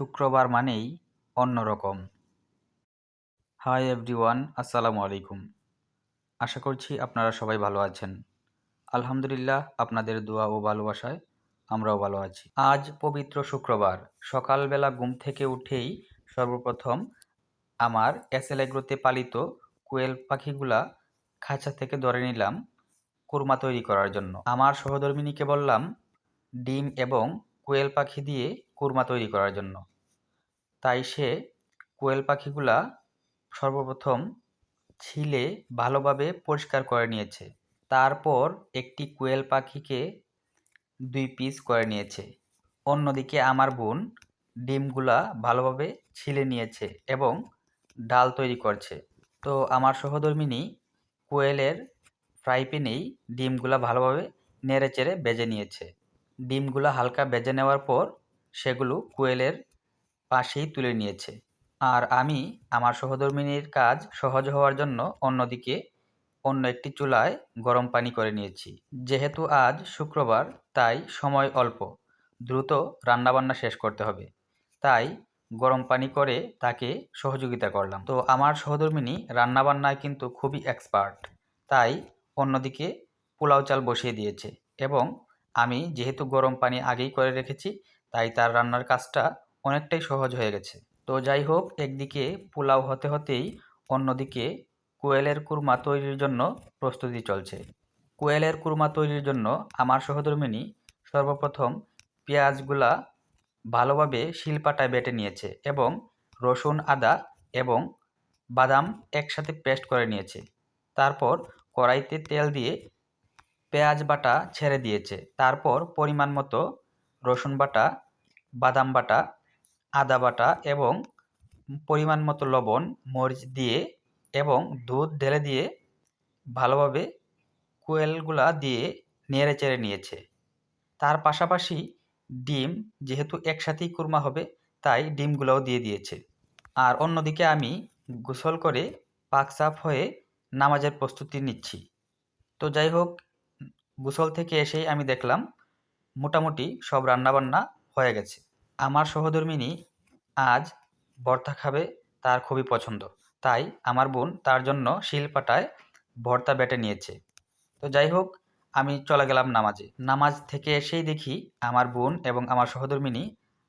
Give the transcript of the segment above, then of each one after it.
শুক্রবার মানেই অন্যরকম। হাই এভরিওয়ান আসসালামু আলাইকুম। আশা করছি আপনারা সবাই ভালো আছেন। আলহামদুলিল্লাহ, আপনাদের দোয়া ও ভালোবাসায় আমরাও ভালো আছি। আজ পবিত্র শুক্রবার। সকালবেলা ঘুম থেকে উঠেই সর্বপ্রথম আমার এসএলএগ্রোতে পালিত কোয়েল পাখিগুলা খাঁচা থেকে ধরে নিলাম কুরমা তৈরি করার জন্য। আমার সহধর্মিনীকে বললাম, ডিম এবং কোয়েল পাখি দিয়ে কুরমা তৈরি করার জন্য। তাই সে কোয়েল পাখিগুলা সর্বপ্রথম ছিলে ভালোভাবে পরিষ্কার করে নিয়েছে। তারপর একটি কোয়েল পাখিকে দুই পিস করে নিয়েছে। অন্যদিকে আমার বোন ডিমগুলা ভালোভাবে ছিলে নিয়েছে এবং ডাল তৈরি করছে। তো আমার সহধর্মিনী কোয়েলের ফ্রাই প্যানেই ডিমগুলা ভালোভাবে নেড়ে চেড়ে বেজে নিয়েছে। ডিমগুলা হালকা বেজে নেওয়ার পর সেগুলো কোয়েলের পাশেই তুলে নিয়েছে। আর আমি আমার সহধর্মিনীর কাজ সহজ হওয়ার জন্য অন্যদিকে অন্য একটি চুলায় গরম পানি করে নিয়েছি। যেহেতু আজ শুক্রবার, তাই সময় অল্প। দ্রুত রান্নাবান্না শেষ করতে হবে। তাই গরম পানি করে তাকে সহযোগিতা করলাম। তো আমার সহধর্মিনী রান্নাবান্নায় কিন্তু খুবই এক্সপার্ট তাই অন্যদিকে পোলাও চাল বসিয়ে দিয়েছে। এবং আমি যেহেতু গরম পানি আগেই করে রেখেছি, তাই তার রান্নার কাজটা অনেকটাই সহজ হয়ে গেছে। তো যাই হোক, একদিকে পোলাও হতে হতেই অন্যদিকে কোয়েলের কুরমা তৈরির জন্য প্রস্তুতি চলছে। কোয়েলের কুরমা তৈরির জন্য আমার সহধর্মিনী সর্বপ্রথম পেঁয়াজগুলা ভালোভাবে শিলপাটায় বেটে নিয়েছে এবং রসুন, আদা এবং বাদাম একসাথে পেস্ট করে নিয়েছে। তারপর কড়াইতে তেল দিয়ে পেঁয়াজ বাটা ছেড়ে দিয়েছে। তারপর পরিমাণ মতো রসুন বাটা, বাদাম বাটা আদা বাটা এবং পরিমাণ মতো লবণ, মরিচ দিয়ে এবং দুধ ঢেলে দিয়ে ভালোভাবে কোয়েলগুলা দিয়ে নেড়ে চেড়ে নিয়েছে। তার পাশাপাশি ডিম, যেহেতু একসাথেই কুরমা হবে, তাই ডিমগুলোও দিয়ে দিয়েছে। আর অন্যদিকে আমি গোসল করে পাক সাফ হয়ে নামাজের প্রস্তুতি নিচ্ছি। তো যাই হোক, গোসল থেকে এসেই আমি দেখলাম মোটামুটি সব রান্নাবান্না হয়ে গেছে। আমার সহধর্মিনী আজ ভর্তা খাবে, তার খুবই পছন্দ। তাই আমার বোন তার জন্য শিলপাটায় ভর্তা বেটে নিয়েছে। তো যাই হোক, আমি চলে গেলাম নামাজে। নামাজ থেকে এসেই দেখি আমার বোন এবং আমার সহধর্মিনী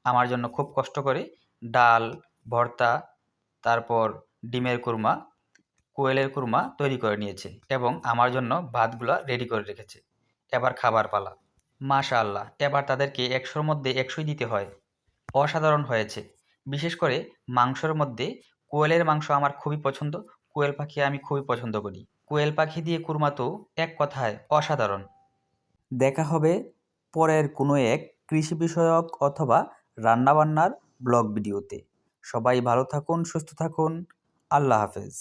আমার জন্য খুব কষ্ট করে ডাল, ভর্তা, তারপর ডিমের কুরমা, কোয়েলের কুরমা তৈরি করে নিয়েছে এবং আমার জন্য ভাতগুলা রেডি করে রেখেছে। এবার খাবার পালা। মাশা আল্লাহ এবার তাদেরকে একশোর মধ্যে একশোই দিতে হয়। অসাধারণ হয়েছে। বিশেষ করে মাংসর মধ্যে কোয়েলের মাংস আমার খুবই পছন্দ। কোয়েল পাখি আমি খুবই পছন্দ করি। কোয়েল পাখি দিয়ে কুরমা তো এক কথায় অসাধারণ। দেখা হবে পরের কোনো এক কৃষি বিষয়ক অথবা রান্নাবান্নার ব্লগ ভিডিওতে। সবাই ভালো থাকুন, সুস্থ থাকুন। আল্লাহ হাফেজ।